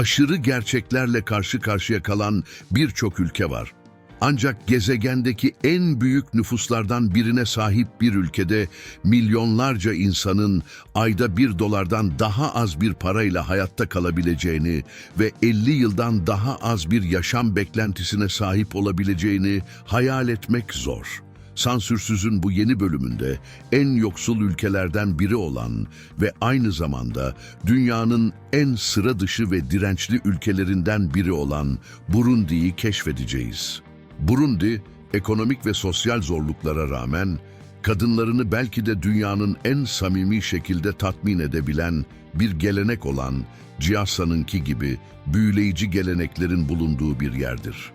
aşırı gerçeklerle karşı karşıya kalan birçok ülke var. Ancak gezegendeki en büyük nüfuslardan birine sahip bir ülkede milyonlarca insanın ayda bir dolardan daha az bir parayla hayatta kalabileceğini ve 50 yıldan daha az bir yaşam beklentisine sahip olabileceğini hayal etmek zor. Sansürsüz'ün bu yeni bölümünde en yoksul ülkelerden biri olan ve aynı zamanda dünyanın en sıra dışı ve dirençli ülkelerinden biri olan Burundi'yi keşfedeceğiz. Burundi, ekonomik ve sosyal zorluklara rağmen kadınlarını belki de dünyanın en samimi şekilde tatmin edebilen bir gelenek olan Ciasa'nınki gibi büyüleyici geleneklerin bulunduğu bir yerdir.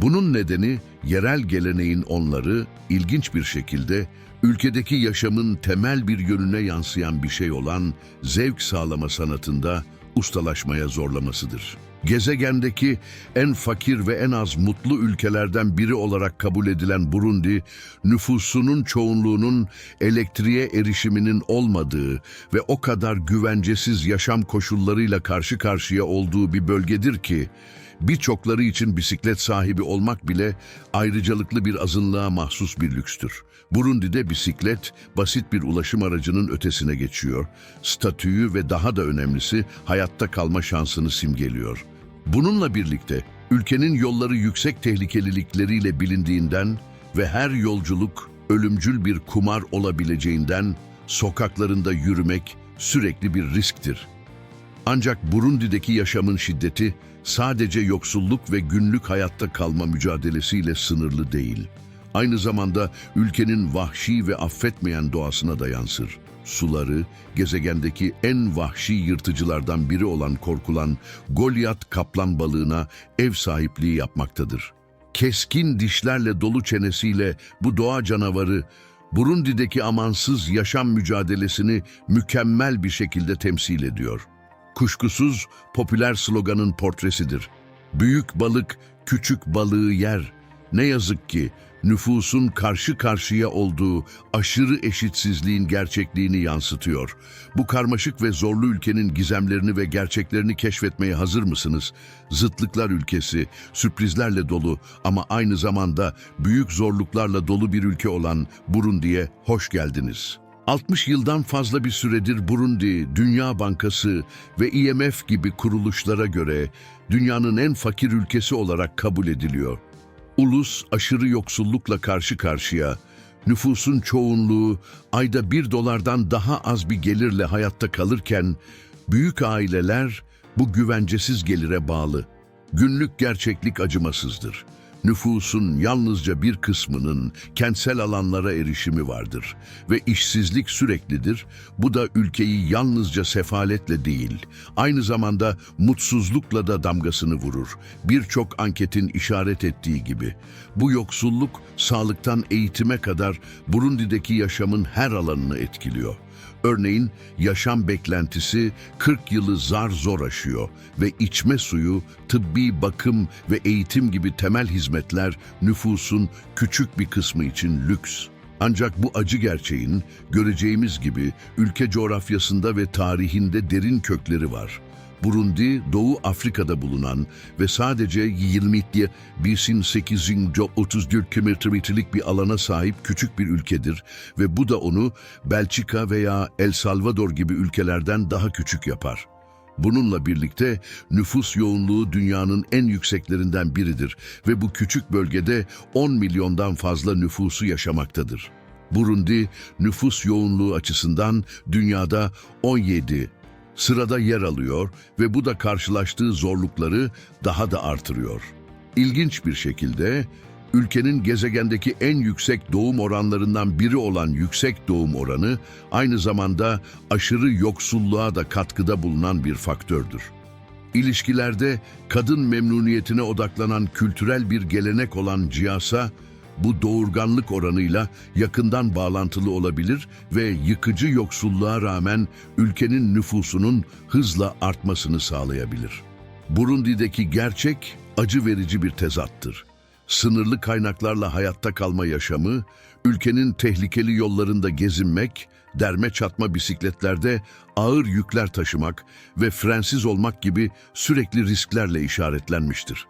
Bunun nedeni yerel geleneğin onları ilginç bir şekilde ülkedeki yaşamın temel bir yönüne yansıyan bir şey olan zevk sağlama sanatında ustalaşmaya zorlamasıdır. Gezegendeki en fakir ve en az mutlu ülkelerden biri olarak kabul edilen Burundi, nüfusunun çoğunluğunun elektriğe erişiminin olmadığı ve o kadar güvencesiz yaşam koşullarıyla karşı karşıya olduğu bir bölgedir ki, birçokları için bisiklet sahibi olmak bile ayrıcalıklı bir azınlığa mahsus bir lükstür. Burundi'de bisiklet basit bir ulaşım aracının ötesine geçiyor, statüyü ve daha da önemlisi hayatta kalma şansını simgeliyor. Bununla birlikte ülkenin yolları yüksek tehlikelilikleriyle bilindiğinden ve her yolculuk ölümcül bir kumar olabileceğinden sokaklarında yürümek sürekli bir risktir. Ancak Burundi'deki yaşamın şiddeti sadece yoksulluk ve günlük hayatta kalma mücadelesiyle sınırlı değil. Aynı zamanda ülkenin vahşi ve affetmeyen doğasına da yansır. Suları, gezegendeki en vahşi yırtıcılardan biri olan korkulan Goliath kaplan balığına ev sahipliği yapmaktadır. Keskin dişlerle dolu çenesiyle bu doğa canavarı Burundi'deki amansız yaşam mücadelesini mükemmel bir şekilde temsil ediyor. Kuşkusuz popüler sloganın portresidir. Büyük balık küçük balığı yer. Ne yazık ki nüfusun karşı karşıya olduğu aşırı eşitsizliğin gerçekliğini yansıtıyor. Bu karmaşık ve zorlu ülkenin gizemlerini ve gerçeklerini keşfetmeye hazır mısınız? Zıtlıklar ülkesi, sürprizlerle dolu ama aynı zamanda büyük zorluklarla dolu bir ülke olan Burundi'ye hoş geldiniz. 60 yıldan fazla bir süredir Burundi, Dünya Bankası ve IMF gibi kuruluşlara göre dünyanın en fakir ülkesi olarak kabul ediliyor. Ulus aşırı yoksullukla karşı karşıya, nüfusun çoğunluğu ayda bir dolardan daha az bir gelirle hayatta kalırken, büyük aileler bu güvencesiz gelire bağlı. Günlük gerçeklik acımasızdır. Nüfusun yalnızca bir kısmının kentsel alanlara erişimi vardır ve işsizlik süreklidir. Bu da ülkeyi yalnızca sefaletle değil, aynı zamanda mutsuzlukla da damgasını vurur. Birçok anketin işaret ettiği gibi. Bu yoksulluk sağlıktan eğitime kadar Burundi'deki yaşamın her alanını etkiliyor. Örneğin yaşam beklentisi 40 yılı zar zor aşıyor ve içme suyu, tıbbi bakım ve eğitim gibi temel hizmetler nüfusun küçük bir kısmı için lüks. Ancak bu acı gerçeğin göreceğimiz gibi ülke coğrafyasında ve tarihinde derin kökleri var. Burundi, Doğu Afrika'da bulunan ve sadece 27 1834 kilometrelik bir alana sahip küçük bir ülkedir ve bu da onu Belçika veya El Salvador gibi ülkelerden daha küçük yapar. Bununla birlikte nüfus yoğunluğu dünyanın en yükseklerinden biridir ve bu küçük bölgede 10 milyondan fazla nüfusu yaşamaktadır. Burundi nüfus yoğunluğu açısından dünyada 17 sırada yer alıyor ve bu da karşılaştığı zorlukları daha da artırıyor. İlginç bir şekilde ülkenin gezegendeki en yüksek doğum oranlarından biri olan yüksek doğum oranı aynı zamanda aşırı yoksulluğa da katkıda bulunan bir faktördür. İlişkilerde kadın memnuniyetine odaklanan kültürel bir gelenek olan ciyasa, bu doğurganlık oranıyla yakından bağlantılı olabilir ve yıkıcı yoksulluğa rağmen ülkenin nüfusunun hızla artmasını sağlayabilir. Burundi'deki gerçek acı verici bir tezattır. sınırlı kaynaklarla hayatta kalma yaşamı, ülkenin tehlikeli yollarında gezinmek, derme çatma bisikletlerde ağır yükler taşımak ve frensiz olmak gibi sürekli risklerle işaretlenmiştir.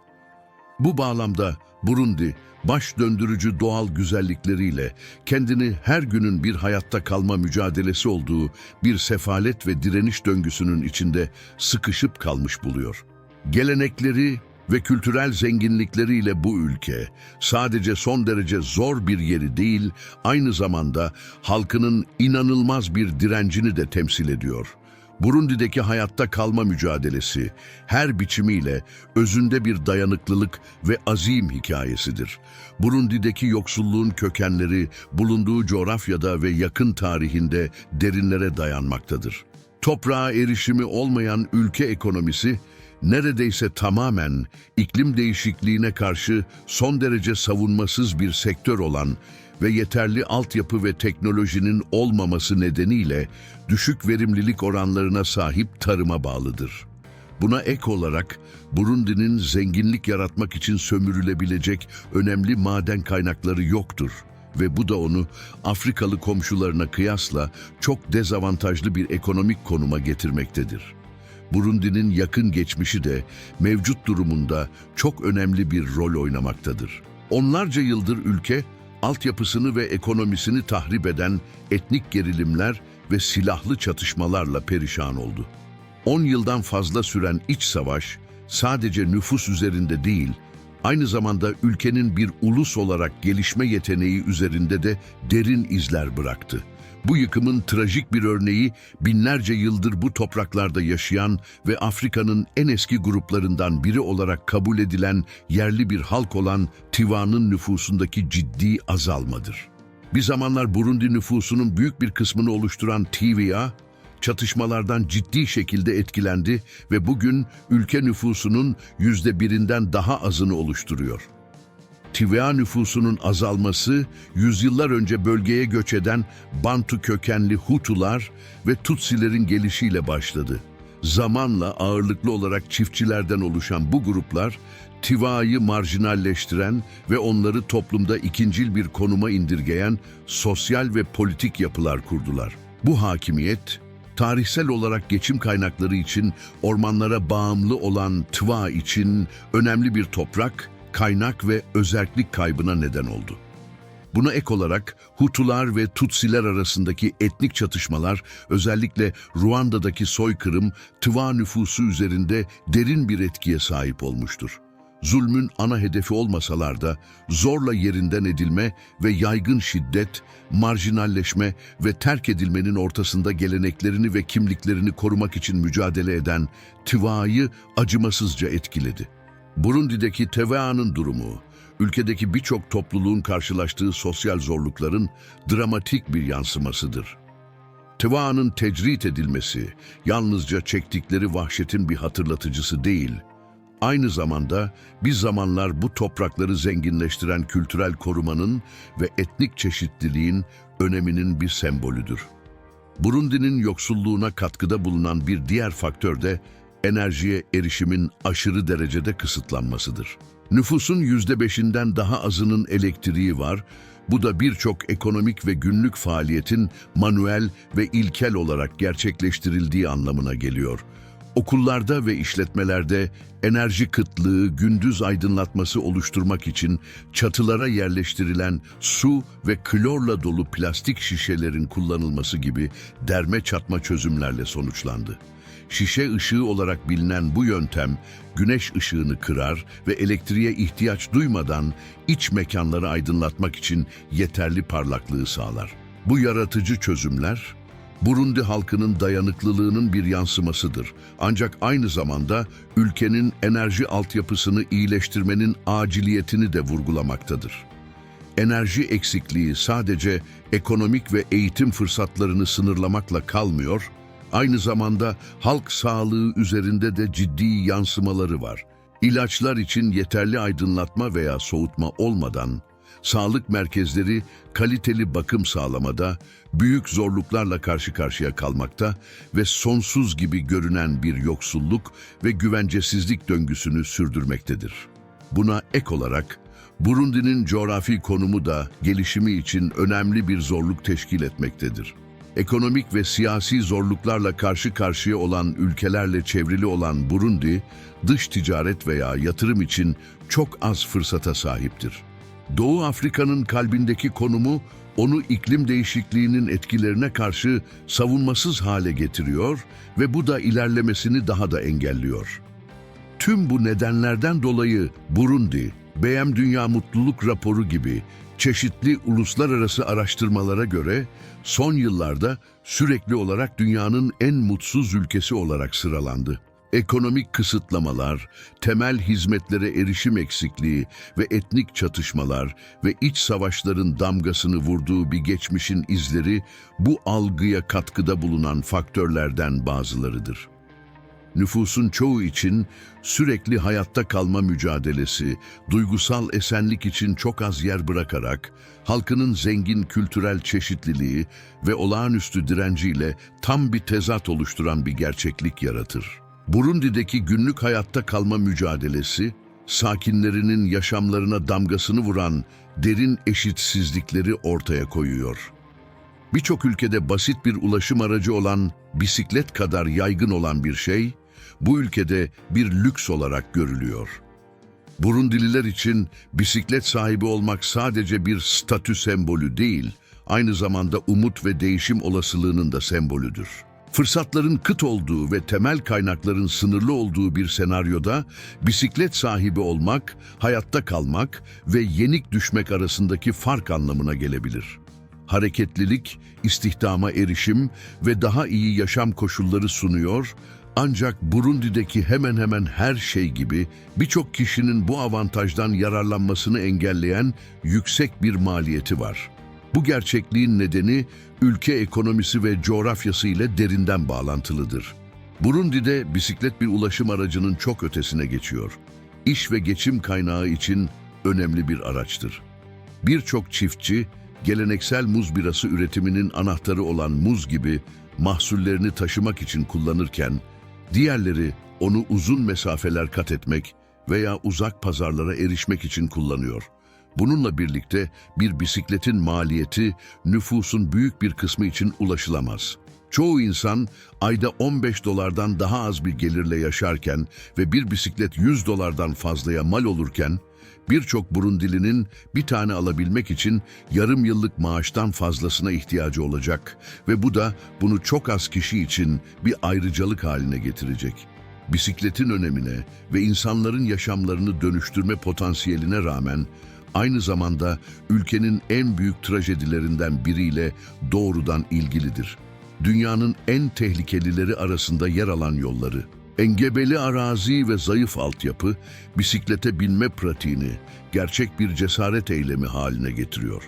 Bu bağlamda Burundi, baş döndürücü doğal güzellikleriyle kendini her günün bir hayatta kalma mücadelesi olduğu bir sefalet ve direniş döngüsünün içinde sıkışıp kalmış buluyor. Gelenekleri ve kültürel zenginlikleriyle bu ülke sadece son derece zor bir yeri değil, aynı zamanda halkının inanılmaz bir direncini de temsil ediyor. Burundi'deki hayatta kalma mücadelesi her biçimiyle özünde bir dayanıklılık ve azim hikayesidir. Burundi'deki yoksulluğun kökenleri bulunduğu coğrafyada ve yakın tarihinde derinlere dayanmaktadır. Toprağa erişimi olmayan ülke ekonomisi neredeyse tamamen iklim değişikliğine karşı son derece savunmasız bir sektör olan ve yeterli altyapı ve teknolojinin olmaması nedeniyle düşük verimlilik oranlarına sahip tarıma bağlıdır. Buna ek olarak Burundi'nin zenginlik yaratmak için sömürülebilecek önemli maden kaynakları yoktur ve bu da onu Afrikalı komşularına kıyasla çok dezavantajlı bir ekonomik konuma getirmektedir. Burundi'nin yakın geçmişi de mevcut durumunda çok önemli bir rol oynamaktadır. Onlarca yıldır ülke altyapısını ve ekonomisini tahrip eden etnik gerilimler ve silahlı çatışmalarla perişan oldu. 10 yıldan fazla süren iç savaş sadece nüfus üzerinde değil, aynı zamanda ülkenin bir ulus olarak gelişme yeteneği üzerinde de derin izler bıraktı. Bu yıkımın trajik bir örneği binlerce yıldır bu topraklarda yaşayan ve Afrika'nın en eski gruplarından biri olarak kabul edilen yerli bir halk olan Tiva'nın nüfusundaki ciddi azalmadır. Bir zamanlar Burundi nüfusunun büyük bir kısmını oluşturan Tiva, çatışmalardan ciddi şekilde etkilendi ve bugün ülke nüfusunun yüzde birinden daha azını oluşturuyor. TVA nüfusunun azalması, yüzyıllar önce bölgeye göç eden Bantu kökenli Hutular ve Tutsilerin gelişiyle başladı. Zamanla ağırlıklı olarak çiftçilerden oluşan bu gruplar, Tiva'yı marjinalleştiren ve onları toplumda ikincil bir konuma indirgeyen sosyal ve politik yapılar kurdular. Bu hakimiyet, tarihsel olarak geçim kaynakları için ormanlara bağımlı olan Tva için önemli bir toprak, kaynak ve özerklik kaybına neden oldu. Buna ek olarak Hutular ve Tutsiler arasındaki etnik çatışmalar özellikle Ruanda'daki soykırım Twa nüfusu üzerinde derin bir etkiye sahip olmuştur. Zulmün ana hedefi olmasalar da zorla yerinden edilme ve yaygın şiddet, marjinalleşme ve terk edilmenin ortasında geleneklerini ve kimliklerini korumak için mücadele eden Twa'yı acımasızca etkiledi. Burundi'deki TVA'nın durumu, ülkedeki birçok topluluğun karşılaştığı sosyal zorlukların dramatik bir yansımasıdır. TVA'nın tecrit edilmesi, yalnızca çektikleri vahşetin bir hatırlatıcısı değil, aynı zamanda bir zamanlar bu toprakları zenginleştiren kültürel korumanın ve etnik çeşitliliğin öneminin bir sembolüdür. Burundi'nin yoksulluğuna katkıda bulunan bir diğer faktör de enerjiye erişimin aşırı derecede kısıtlanmasıdır. Nüfusun yüzde beşinden daha azının elektriği var, bu da birçok ekonomik ve günlük faaliyetin manuel ve ilkel olarak gerçekleştirildiği anlamına geliyor. Okullarda ve işletmelerde enerji kıtlığı, gündüz aydınlatması oluşturmak için çatılara yerleştirilen su ve klorla dolu plastik şişelerin kullanılması gibi derme çatma çözümlerle sonuçlandı. Şişe ışığı olarak bilinen bu yöntem güneş ışığını kırar ve elektriğe ihtiyaç duymadan iç mekanları aydınlatmak için yeterli parlaklığı sağlar. Bu yaratıcı çözümler Burundi halkının dayanıklılığının bir yansımasıdır. Ancak aynı zamanda ülkenin enerji altyapısını iyileştirmenin aciliyetini de vurgulamaktadır. Enerji eksikliği sadece ekonomik ve eğitim fırsatlarını sınırlamakla kalmıyor, aynı zamanda halk sağlığı üzerinde de ciddi yansımaları var. İlaçlar için yeterli aydınlatma veya soğutma olmadan, sağlık merkezleri kaliteli bakım sağlamada büyük zorluklarla karşı karşıya kalmakta ve sonsuz gibi görünen bir yoksulluk ve güvencesizlik döngüsünü sürdürmektedir. Buna ek olarak Burundi'nin coğrafi konumu da gelişimi için önemli bir zorluk teşkil etmektedir. Ekonomik ve siyasi zorluklarla karşı karşıya olan ülkelerle çevrili olan Burundi, dış ticaret veya yatırım için çok az fırsata sahiptir. Doğu Afrika'nın kalbindeki konumu onu iklim değişikliğinin etkilerine karşı savunmasız hale getiriyor ve bu da ilerlemesini daha da engelliyor. Tüm bu nedenlerden dolayı Burundi, BM Dünya Mutluluk Raporu gibi çeşitli uluslararası araştırmalara göre son yıllarda sürekli olarak dünyanın en mutsuz ülkesi olarak sıralandı. Ekonomik kısıtlamalar, temel hizmetlere erişim eksikliği ve etnik çatışmalar ve iç savaşların damgasını vurduğu bir geçmişin izleri bu algıya katkıda bulunan faktörlerden bazılarıdır nüfusun çoğu için sürekli hayatta kalma mücadelesi, duygusal esenlik için çok az yer bırakarak, halkının zengin kültürel çeşitliliği ve olağanüstü direnciyle tam bir tezat oluşturan bir gerçeklik yaratır. Burundi'deki günlük hayatta kalma mücadelesi, sakinlerinin yaşamlarına damgasını vuran derin eşitsizlikleri ortaya koyuyor. Birçok ülkede basit bir ulaşım aracı olan bisiklet kadar yaygın olan bir şey, bu ülkede bir lüks olarak görülüyor. Burundililer için bisiklet sahibi olmak sadece bir statü sembolü değil, aynı zamanda umut ve değişim olasılığının da sembolüdür. Fırsatların kıt olduğu ve temel kaynakların sınırlı olduğu bir senaryoda bisiklet sahibi olmak, hayatta kalmak ve yenik düşmek arasındaki fark anlamına gelebilir hareketlilik, istihdama erişim ve daha iyi yaşam koşulları sunuyor. Ancak Burundi'deki hemen hemen her şey gibi birçok kişinin bu avantajdan yararlanmasını engelleyen yüksek bir maliyeti var. Bu gerçekliğin nedeni ülke ekonomisi ve coğrafyası ile derinden bağlantılıdır. Burundi'de bisiklet bir ulaşım aracının çok ötesine geçiyor. İş ve geçim kaynağı için önemli bir araçtır. Birçok çiftçi geleneksel muz birası üretiminin anahtarı olan muz gibi mahsullerini taşımak için kullanırken, diğerleri onu uzun mesafeler kat etmek veya uzak pazarlara erişmek için kullanıyor. Bununla birlikte bir bisikletin maliyeti nüfusun büyük bir kısmı için ulaşılamaz. Çoğu insan ayda 15 dolardan daha az bir gelirle yaşarken ve bir bisiklet 100 dolardan fazlaya mal olurken, birçok Burundilinin bir tane alabilmek için yarım yıllık maaştan fazlasına ihtiyacı olacak ve bu da bunu çok az kişi için bir ayrıcalık haline getirecek. Bisikletin önemine ve insanların yaşamlarını dönüştürme potansiyeline rağmen aynı zamanda ülkenin en büyük trajedilerinden biriyle doğrudan ilgilidir. Dünyanın en tehlikelileri arasında yer alan yolları. Engebeli arazi ve zayıf altyapı, bisiklete binme pratiğini gerçek bir cesaret eylemi haline getiriyor.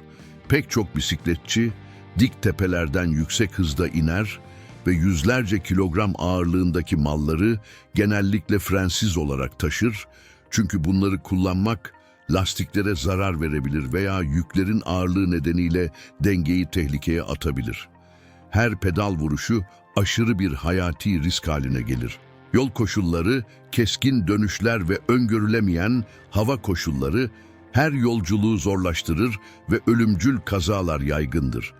Pek çok bisikletçi dik tepelerden yüksek hızda iner ve yüzlerce kilogram ağırlığındaki malları genellikle frensiz olarak taşır. Çünkü bunları kullanmak lastiklere zarar verebilir veya yüklerin ağırlığı nedeniyle dengeyi tehlikeye atabilir. Her pedal vuruşu aşırı bir hayati risk haline gelir. Yol koşulları, keskin dönüşler ve öngörülemeyen hava koşulları her yolculuğu zorlaştırır ve ölümcül kazalar yaygındır.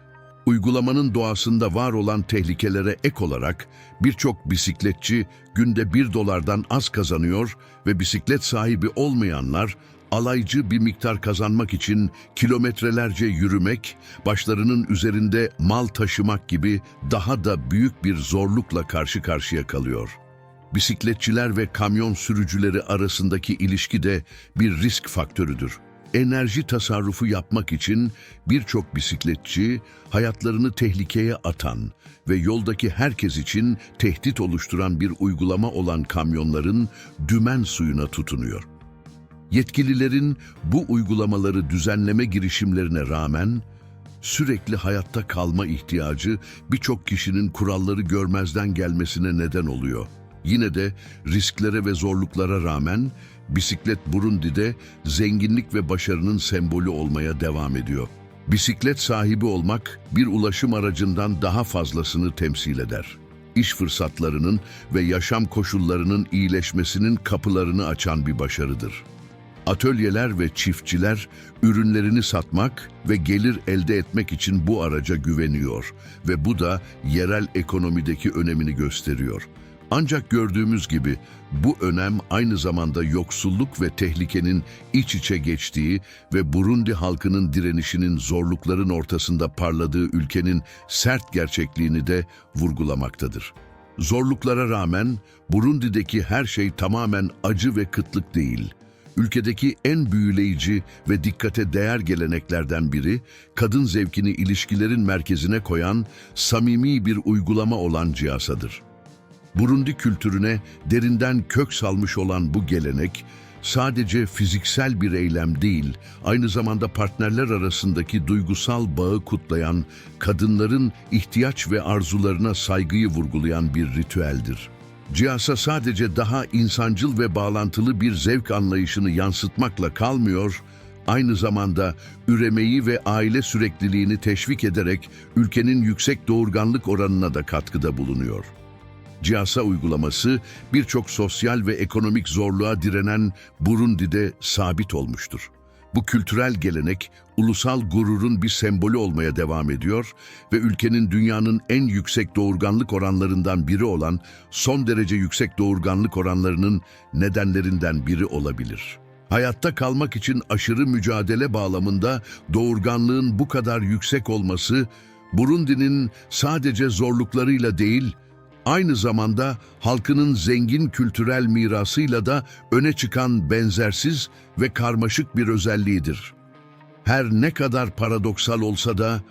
Uygulamanın doğasında var olan tehlikelere ek olarak birçok bisikletçi günde bir dolardan az kazanıyor ve bisiklet sahibi olmayanlar alaycı bir miktar kazanmak için kilometrelerce yürümek, başlarının üzerinde mal taşımak gibi daha da büyük bir zorlukla karşı karşıya kalıyor. Bisikletçiler ve kamyon sürücüleri arasındaki ilişki de bir risk faktörüdür. Enerji tasarrufu yapmak için birçok bisikletçi hayatlarını tehlikeye atan ve yoldaki herkes için tehdit oluşturan bir uygulama olan kamyonların dümen suyuna tutunuyor. Yetkililerin bu uygulamaları düzenleme girişimlerine rağmen sürekli hayatta kalma ihtiyacı birçok kişinin kuralları görmezden gelmesine neden oluyor. Yine de risklere ve zorluklara rağmen bisiklet Burundi'de zenginlik ve başarının sembolü olmaya devam ediyor. Bisiklet sahibi olmak bir ulaşım aracından daha fazlasını temsil eder. İş fırsatlarının ve yaşam koşullarının iyileşmesinin kapılarını açan bir başarıdır. Atölyeler ve çiftçiler ürünlerini satmak ve gelir elde etmek için bu araca güveniyor ve bu da yerel ekonomideki önemini gösteriyor. Ancak gördüğümüz gibi bu önem aynı zamanda yoksulluk ve tehlikenin iç içe geçtiği ve Burundi halkının direnişinin zorlukların ortasında parladığı ülkenin sert gerçekliğini de vurgulamaktadır. Zorluklara rağmen Burundi'deki her şey tamamen acı ve kıtlık değil. Ülkedeki en büyüleyici ve dikkate değer geleneklerden biri, kadın zevkini ilişkilerin merkezine koyan samimi bir uygulama olan cihasadır. Burundi kültürüne derinden kök salmış olan bu gelenek, sadece fiziksel bir eylem değil, aynı zamanda partnerler arasındaki duygusal bağı kutlayan, kadınların ihtiyaç ve arzularına saygıyı vurgulayan bir ritüeldir. Cihasa sadece daha insancıl ve bağlantılı bir zevk anlayışını yansıtmakla kalmıyor, aynı zamanda üremeyi ve aile sürekliliğini teşvik ederek ülkenin yüksek doğurganlık oranına da katkıda bulunuyor. Cihasa uygulaması birçok sosyal ve ekonomik zorluğa direnen Burundi'de sabit olmuştur. Bu kültürel gelenek ulusal gururun bir sembolü olmaya devam ediyor ve ülkenin dünyanın en yüksek doğurganlık oranlarından biri olan son derece yüksek doğurganlık oranlarının nedenlerinden biri olabilir. Hayatta kalmak için aşırı mücadele bağlamında doğurganlığın bu kadar yüksek olması Burundi'nin sadece zorluklarıyla değil, aynı zamanda halkının zengin kültürel mirasıyla da öne çıkan benzersiz ve karmaşık bir özelliğidir. Her ne kadar paradoksal olsa da,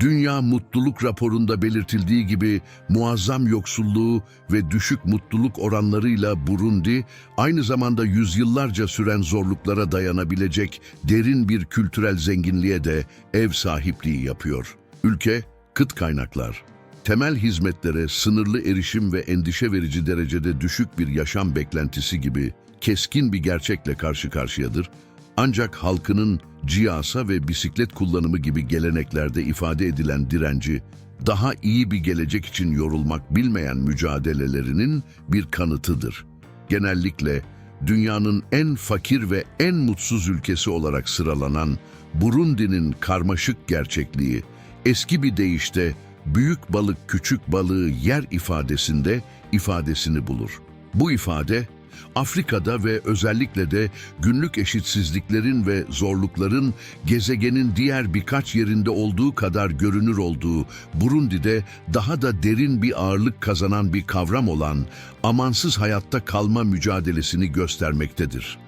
Dünya Mutluluk Raporu'nda belirtildiği gibi muazzam yoksulluğu ve düşük mutluluk oranlarıyla Burundi, aynı zamanda yüzyıllarca süren zorluklara dayanabilecek derin bir kültürel zenginliğe de ev sahipliği yapıyor. Ülke, kıt kaynaklar, temel hizmetlere sınırlı erişim ve endişe verici derecede düşük bir yaşam beklentisi gibi keskin bir gerçekle karşı karşıyadır. Ancak halkının cihasa ve bisiklet kullanımı gibi geleneklerde ifade edilen direnci, daha iyi bir gelecek için yorulmak bilmeyen mücadelelerinin bir kanıtıdır. Genellikle dünyanın en fakir ve en mutsuz ülkesi olarak sıralanan Burundi'nin karmaşık gerçekliği, eski bir deyişte büyük balık küçük balığı yer ifadesinde ifadesini bulur. Bu ifade Afrika'da ve özellikle de günlük eşitsizliklerin ve zorlukların gezegenin diğer birkaç yerinde olduğu kadar görünür olduğu Burundi'de daha da derin bir ağırlık kazanan bir kavram olan amansız hayatta kalma mücadelesini göstermektedir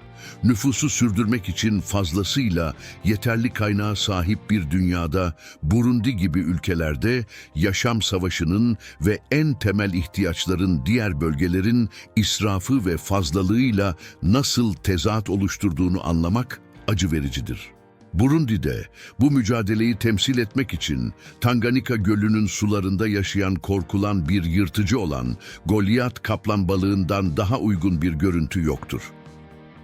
nüfusu sürdürmek için fazlasıyla yeterli kaynağa sahip bir dünyada Burundi gibi ülkelerde yaşam savaşının ve en temel ihtiyaçların diğer bölgelerin israfı ve fazlalığıyla nasıl tezat oluşturduğunu anlamak acı vericidir. Burundi'de bu mücadeleyi temsil etmek için Tanganyika Gölü'nün sularında yaşayan korkulan bir yırtıcı olan Goliath kaplan balığından daha uygun bir görüntü yoktur.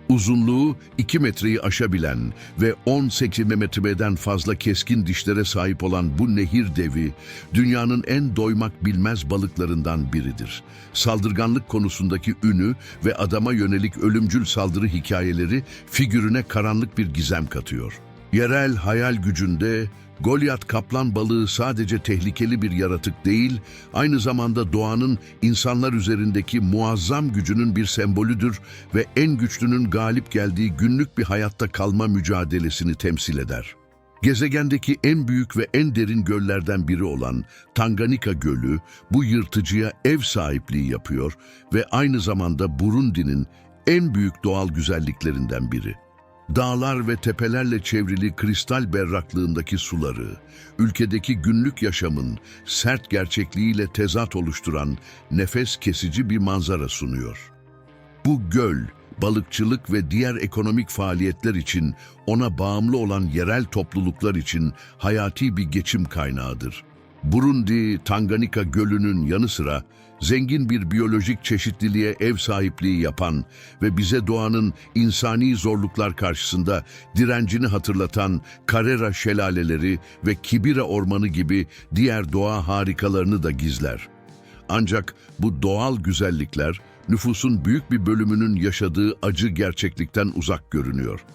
Uzunluğu 2 metreyi aşabilen ve 18 metreden fazla keskin dişlere sahip olan bu nehir devi, dünyanın en doymak bilmez balıklarından biridir. Saldırganlık konusundaki ünü ve adama yönelik ölümcül saldırı hikayeleri figürüne karanlık bir gizem katıyor. Yerel hayal gücünde Goliath kaplan balığı sadece tehlikeli bir yaratık değil, aynı zamanda doğanın insanlar üzerindeki muazzam gücünün bir sembolüdür ve en güçlünün galip geldiği günlük bir hayatta kalma mücadelesini temsil eder. Gezegendeki en büyük ve en derin göllerden biri olan Tanganyika Gölü bu yırtıcıya ev sahipliği yapıyor ve aynı zamanda Burundi'nin en büyük doğal güzelliklerinden biri. Dağlar ve tepelerle çevrili kristal berraklığındaki suları, ülkedeki günlük yaşamın sert gerçekliğiyle tezat oluşturan nefes kesici bir manzara sunuyor. Bu göl, balıkçılık ve diğer ekonomik faaliyetler için ona bağımlı olan yerel topluluklar için hayati bir geçim kaynağıdır. Burundi, Tanganyika Gölü'nün yanı sıra zengin bir biyolojik çeşitliliğe ev sahipliği yapan ve bize doğanın insani zorluklar karşısında direncini hatırlatan Carrera şelaleleri ve Kibira ormanı gibi diğer doğa harikalarını da gizler. Ancak bu doğal güzellikler nüfusun büyük bir bölümünün yaşadığı acı gerçeklikten uzak görünüyor.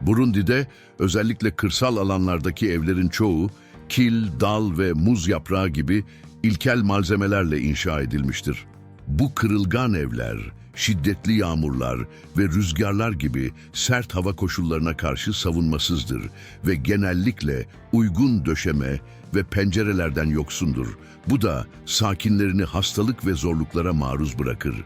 Burundi'de özellikle kırsal alanlardaki evlerin çoğu kil, dal ve muz yaprağı gibi ilkel malzemelerle inşa edilmiştir. Bu kırılgan evler, şiddetli yağmurlar ve rüzgarlar gibi sert hava koşullarına karşı savunmasızdır ve genellikle uygun döşeme ve pencerelerden yoksundur. Bu da sakinlerini hastalık ve zorluklara maruz bırakır.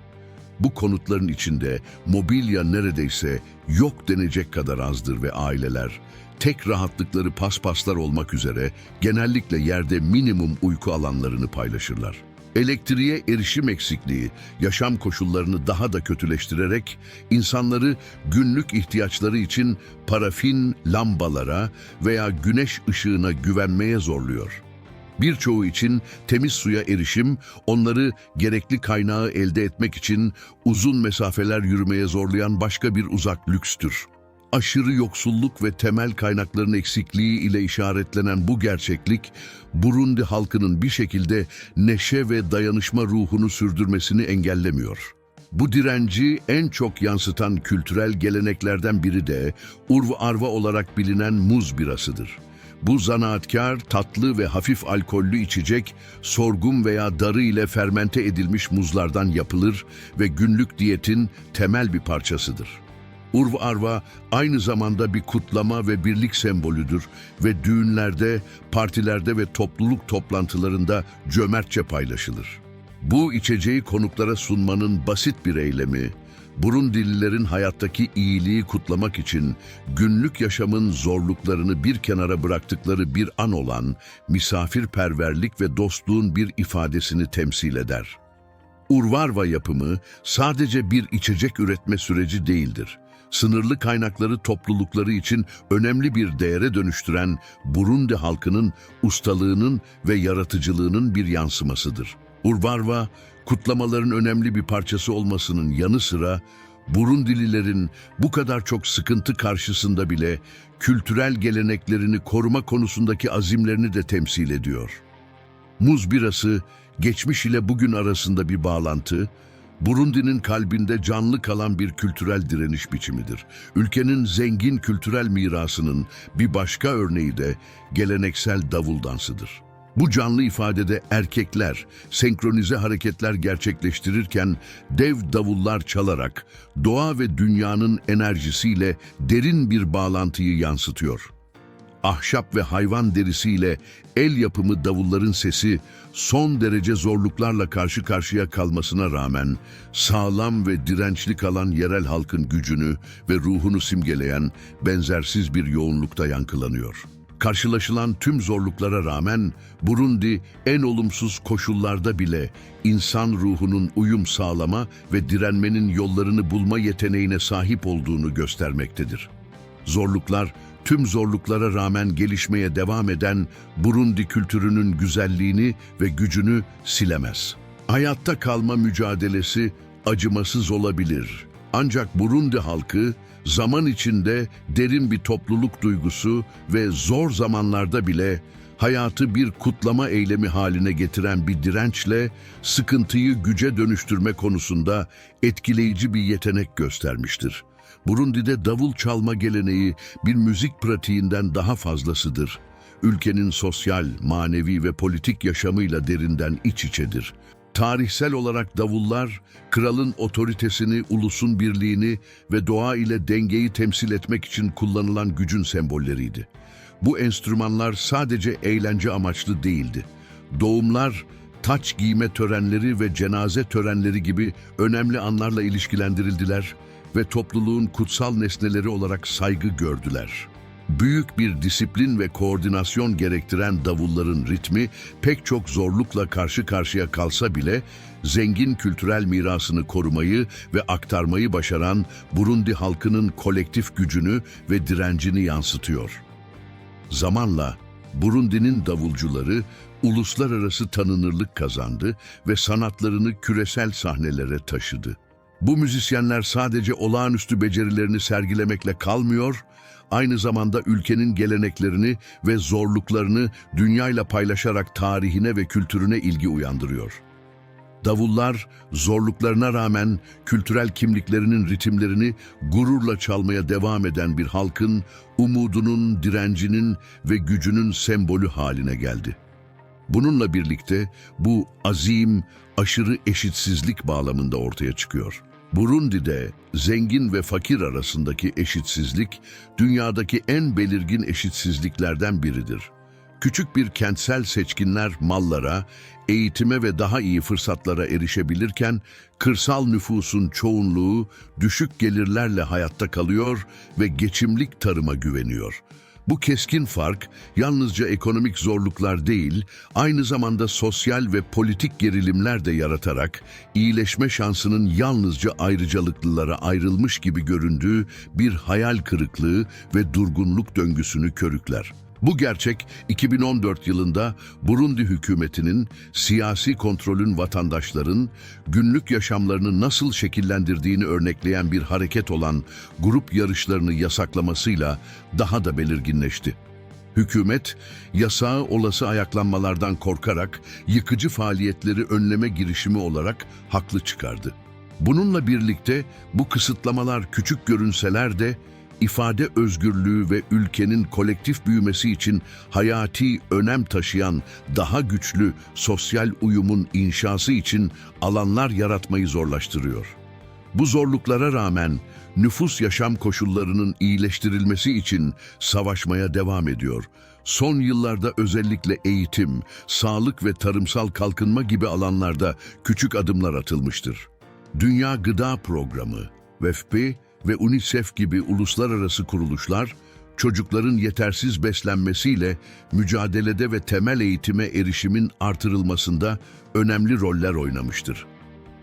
Bu konutların içinde mobilya neredeyse yok denecek kadar azdır ve aileler, tek rahatlıkları paspaslar olmak üzere genellikle yerde minimum uyku alanlarını paylaşırlar. Elektriğe erişim eksikliği, yaşam koşullarını daha da kötüleştirerek insanları günlük ihtiyaçları için parafin lambalara veya güneş ışığına güvenmeye zorluyor. Birçoğu için temiz suya erişim, onları gerekli kaynağı elde etmek için uzun mesafeler yürümeye zorlayan başka bir uzak lükstür. Aşırı yoksulluk ve temel kaynakların eksikliği ile işaretlenen bu gerçeklik, Burundi halkının bir şekilde neşe ve dayanışma ruhunu sürdürmesini engellemiyor. Bu direnci en çok yansıtan kültürel geleneklerden biri de Urv Arva olarak bilinen muz birasıdır. Bu zanaatkar, tatlı ve hafif alkollü içecek, sorgum veya darı ile fermente edilmiş muzlardan yapılır ve günlük diyetin temel bir parçasıdır. Urv Arva aynı zamanda bir kutlama ve birlik sembolüdür ve düğünlerde, partilerde ve topluluk toplantılarında cömertçe paylaşılır. Bu içeceği konuklara sunmanın basit bir eylemi, Burundililerin hayattaki iyiliği kutlamak için günlük yaşamın zorluklarını bir kenara bıraktıkları bir an olan misafirperverlik ve dostluğun bir ifadesini temsil eder. Urvarva yapımı sadece bir içecek üretme süreci değildir. Sınırlı kaynakları toplulukları için önemli bir değere dönüştüren Burundi halkının ustalığının ve yaratıcılığının bir yansımasıdır. Urvarva, kutlamaların önemli bir parçası olmasının yanı sıra Burundililerin bu kadar çok sıkıntı karşısında bile kültürel geleneklerini koruma konusundaki azimlerini de temsil ediyor. Muz birası, geçmiş ile bugün arasında bir bağlantı, Burundi'nin kalbinde canlı kalan bir kültürel direniş biçimidir. Ülkenin zengin kültürel mirasının bir başka örneği de geleneksel davul dansıdır. Bu canlı ifadede erkekler senkronize hareketler gerçekleştirirken dev davullar çalarak doğa ve dünyanın enerjisiyle derin bir bağlantıyı yansıtıyor. Ahşap ve hayvan derisiyle el yapımı davulların sesi son derece zorluklarla karşı karşıya kalmasına rağmen sağlam ve dirençli kalan yerel halkın gücünü ve ruhunu simgeleyen benzersiz bir yoğunlukta yankılanıyor. Karşılaşılan tüm zorluklara rağmen Burundi en olumsuz koşullarda bile insan ruhunun uyum sağlama ve direnmenin yollarını bulma yeteneğine sahip olduğunu göstermektedir. Zorluklar, tüm zorluklara rağmen gelişmeye devam eden Burundi kültürünün güzelliğini ve gücünü silemez. Hayatta kalma mücadelesi acımasız olabilir. Ancak Burundi halkı zaman içinde derin bir topluluk duygusu ve zor zamanlarda bile hayatı bir kutlama eylemi haline getiren bir dirençle sıkıntıyı güce dönüştürme konusunda etkileyici bir yetenek göstermiştir. Burundi'de davul çalma geleneği bir müzik pratiğinden daha fazlasıdır. Ülkenin sosyal, manevi ve politik yaşamıyla derinden iç içedir. Tarihsel olarak davullar, kralın otoritesini, ulusun birliğini ve doğa ile dengeyi temsil etmek için kullanılan gücün sembolleriydi. Bu enstrümanlar sadece eğlence amaçlı değildi. Doğumlar, taç giyme törenleri ve cenaze törenleri gibi önemli anlarla ilişkilendirildiler ve topluluğun kutsal nesneleri olarak saygı gördüler. Büyük bir disiplin ve koordinasyon gerektiren davulların ritmi pek çok zorlukla karşı karşıya kalsa bile zengin kültürel mirasını korumayı ve aktarmayı başaran Burundi halkının kolektif gücünü ve direncini yansıtıyor. Zamanla Burundi'nin davulcuları uluslararası tanınırlık kazandı ve sanatlarını küresel sahnelere taşıdı. Bu müzisyenler sadece olağanüstü becerilerini sergilemekle kalmıyor, aynı zamanda ülkenin geleneklerini ve zorluklarını dünyayla paylaşarak tarihine ve kültürüne ilgi uyandırıyor. Davullar zorluklarına rağmen kültürel kimliklerinin ritimlerini gururla çalmaya devam eden bir halkın umudunun, direncinin ve gücünün sembolü haline geldi. Bununla birlikte bu azim, aşırı eşitsizlik bağlamında ortaya çıkıyor. Burundi'de zengin ve fakir arasındaki eşitsizlik dünyadaki en belirgin eşitsizliklerden biridir. Küçük bir kentsel seçkinler mallara, eğitime ve daha iyi fırsatlara erişebilirken kırsal nüfusun çoğunluğu düşük gelirlerle hayatta kalıyor ve geçimlik tarıma güveniyor. Bu keskin fark yalnızca ekonomik zorluklar değil, aynı zamanda sosyal ve politik gerilimler de yaratarak iyileşme şansının yalnızca ayrıcalıklılara ayrılmış gibi göründüğü bir hayal kırıklığı ve durgunluk döngüsünü körükler. Bu gerçek 2014 yılında Burundi hükümetinin siyasi kontrolün vatandaşların günlük yaşamlarını nasıl şekillendirdiğini örnekleyen bir hareket olan grup yarışlarını yasaklamasıyla daha da belirginleşti. Hükümet, yasağı olası ayaklanmalardan korkarak yıkıcı faaliyetleri önleme girişimi olarak haklı çıkardı. Bununla birlikte bu kısıtlamalar küçük görünseler de ifade özgürlüğü ve ülkenin kolektif büyümesi için hayati önem taşıyan daha güçlü sosyal uyumun inşası için alanlar yaratmayı zorlaştırıyor. Bu zorluklara rağmen nüfus yaşam koşullarının iyileştirilmesi için savaşmaya devam ediyor. Son yıllarda özellikle eğitim, sağlık ve tarımsal kalkınma gibi alanlarda küçük adımlar atılmıştır. Dünya Gıda Programı, WFP ve UNICEF gibi uluslararası kuruluşlar, çocukların yetersiz beslenmesiyle mücadelede ve temel eğitime erişimin artırılmasında önemli roller oynamıştır.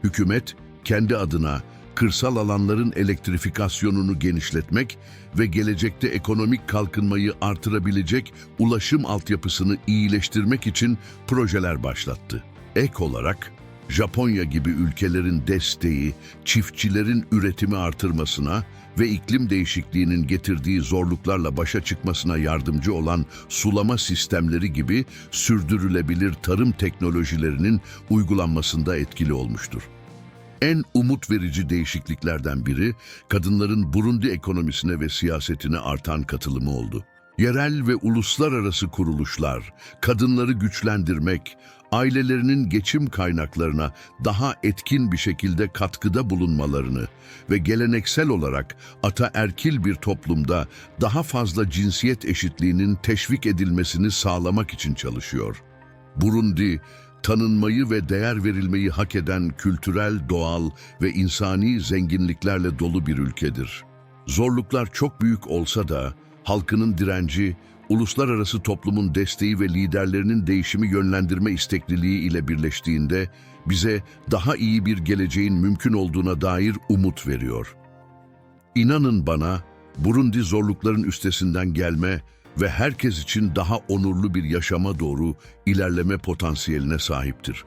Hükümet, kendi adına kırsal alanların elektrifikasyonunu genişletmek ve gelecekte ekonomik kalkınmayı artırabilecek ulaşım altyapısını iyileştirmek için projeler başlattı. Ek olarak, Japonya gibi ülkelerin desteği, çiftçilerin üretimi artırmasına ve iklim değişikliğinin getirdiği zorluklarla başa çıkmasına yardımcı olan sulama sistemleri gibi sürdürülebilir tarım teknolojilerinin uygulanmasında etkili olmuştur. En umut verici değişikliklerden biri, kadınların Burundi ekonomisine ve siyasetine artan katılımı oldu. Yerel ve uluslararası kuruluşlar, kadınları güçlendirmek, ailelerinin geçim kaynaklarına daha etkin bir şekilde katkıda bulunmalarını ve geleneksel olarak ataerkil bir toplumda daha fazla cinsiyet eşitliğinin teşvik edilmesini sağlamak için çalışıyor. Burundi, tanınmayı ve değer verilmeyi hak eden kültürel, doğal ve insani zenginliklerle dolu bir ülkedir. Zorluklar çok büyük olsa da halkının direnci, uluslararası toplumun desteği ve liderlerinin değişimi yönlendirme istekliliği ile birleştiğinde bize daha iyi bir geleceğin mümkün olduğuna dair umut veriyor. İnanın bana, Burundi zorlukların üstesinden gelme ve herkes için daha onurlu bir yaşama doğru ilerleme potansiyeline sahiptir.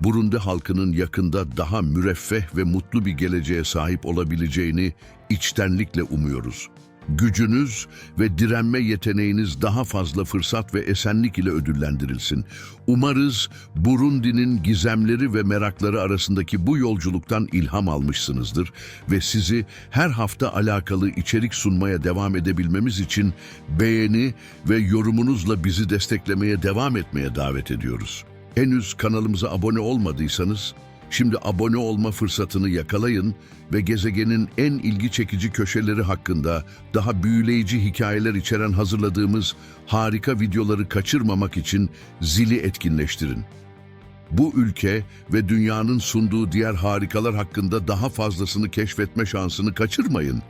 Burundi halkının yakında daha müreffeh ve mutlu bir geleceğe sahip olabileceğini içtenlikle umuyoruz. Gücünüz ve direnme yeteneğiniz daha fazla fırsat ve esenlik ile ödüllendirilsin. Umarız Burundi'nin gizemleri ve merakları arasındaki bu yolculuktan ilham almışsınızdır ve sizi her hafta alakalı içerik sunmaya devam edebilmemiz için beğeni ve yorumunuzla bizi desteklemeye devam etmeye davet ediyoruz. Henüz kanalımıza abone olmadıysanız, şimdi abone olma fırsatını yakalayın ve gezegenin en ilgi çekici köşeleri hakkında daha büyüleyici hikayeler içeren hazırladığımız harika videoları kaçırmamak için zili etkinleştirin. Bu ülke ve dünyanın sunduğu diğer harikalar hakkında daha fazlasını keşfetme şansını kaçırmayın.